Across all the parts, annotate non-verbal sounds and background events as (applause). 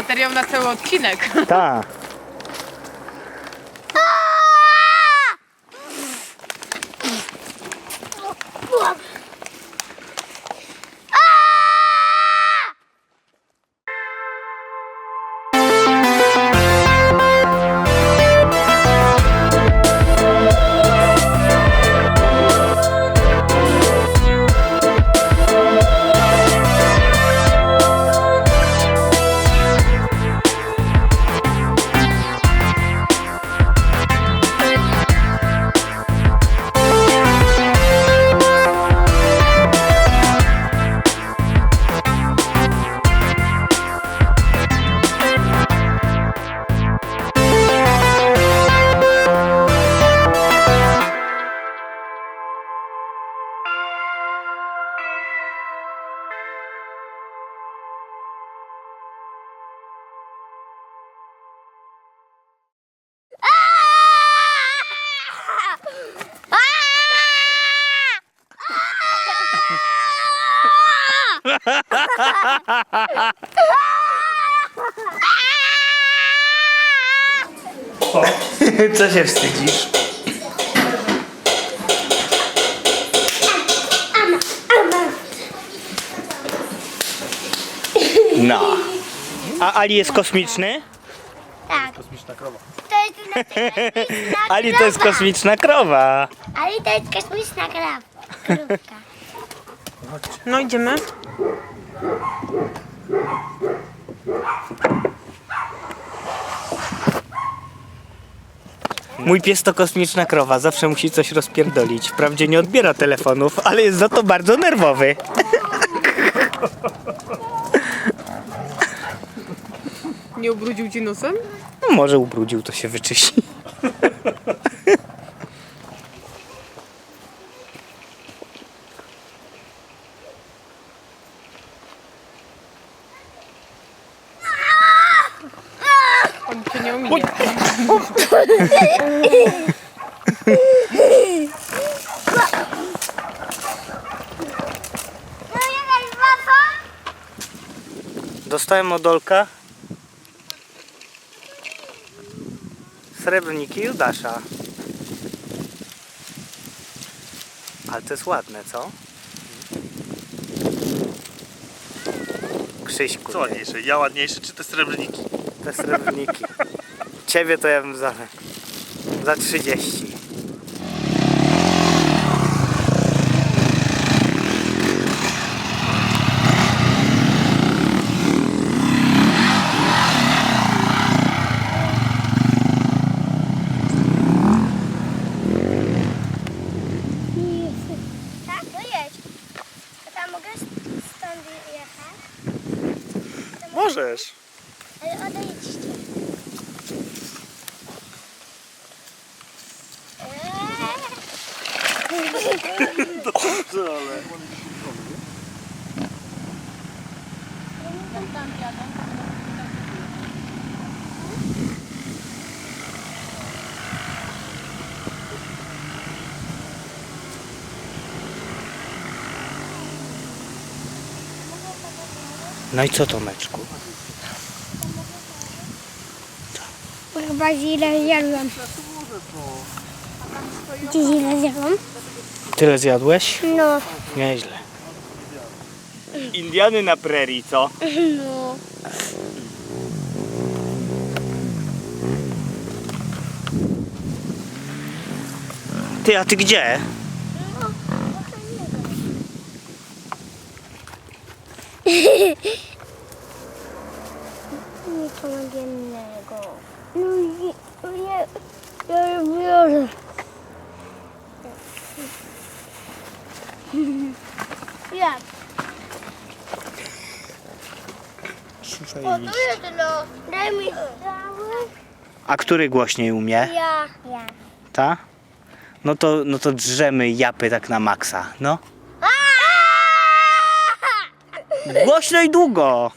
materiał na cały odcinek. Tak. (laughs) Co się wstydzisz? No. A Ali jest kosmiczny? Tak. Kosmiczna krowa. To jest kosmiczna (laughs) Ali to jest krowa. kosmiczna krowa. Ali to jest kosmiczna krowa. Krówka. No idziemy. Mój pies to kosmiczna krowa, zawsze musi coś rozpierdolić. Wprawdzie nie odbiera telefonów, ale jest za to bardzo nerwowy. Nie ubrudził ci nosem? No, może ubrudził, to się wyczyści. No jakaś wafa? Dostałem od Olka srebrniki Judasza. Ale to jest ładne, co? Krzyśku, Co ładniejsze? Ja ładniejszy czy te srebrniki? te srebrniki. (laughs) Ciebie to ja bym za, za 30. Tak, to jedź. To tam mogę stąd jechać? Możesz. Ale odejdźcie. Dobrze, ale... No i co Tomeczku? Bo Chyba źle zjadłem. Gdzie źle zjadłem? Tyle zjadłeś? No. Nieźle. Indiany na prerii, co? No. Ty, a ty gdzie? (laughs) Nic codziennego. No nie, no nie, ja nie biorę. (laughs) Ja. O, tu jest no. Daj mi cały. A który głośniej umie? Ja. Ja. Ta? No to, no to drzemy japy tak na maksa, no. Głośno i długo.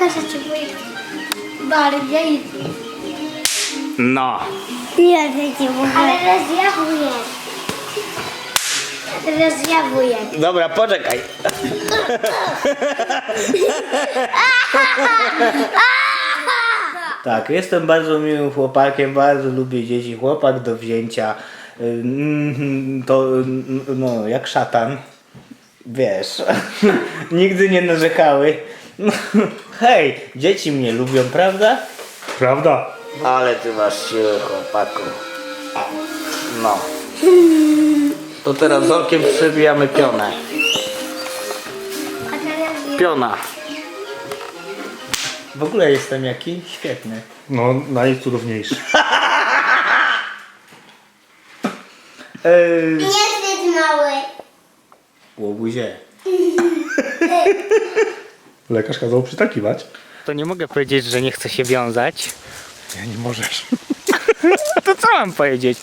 Pokażę ci wujek. Bardziej. No. Nie wiecie, Ale rozjawuję. Rozjawuję. Dobra, poczekaj. Tak, jestem bardzo miłym chłopakiem, bardzo lubię dzieci. Chłopak do wzięcia. Ym, To ym, no, jak szatan. Wiesz, (laughs) nigdy nie narzekały. Hej, dzieci mnie lubią, prawda? Prawda? Ale ty masz siłę, chłopaku. No. To teraz z okiem przybijamy pionę. A teraz Piona. W ogóle jestem jaki? Świetny. No, najcudowniejszy. (laughs) Eee, Niezbyt mały. łobuzie. (laughs) Lekarz kazał przytakiwać. To nie mogę powiedzieć, że nie chcę się wiązać. Nie, nie możesz. (laughs) To co mam powiedzieć?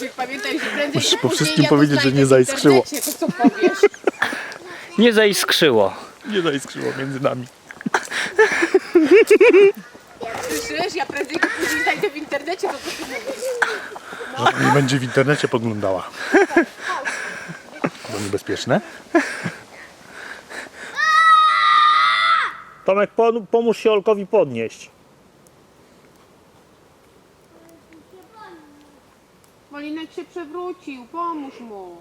Że pamiętaj, że prędzej Musisz po wszystkim powiedzieć, że nie zaiskrzyło. To co powiesz? (laughs) Nie zaiskrzyło. Nie zaiskrzyło między nami. Słyszysz? Ja prędzej czy później znajdę w internecie, to co ty mówisz. Że nie będzie w internecie podglądała. To niebezpieczne. Tomek, pomóż się Olkowi podnieść. Molinek się przewrócił, pomóż mu.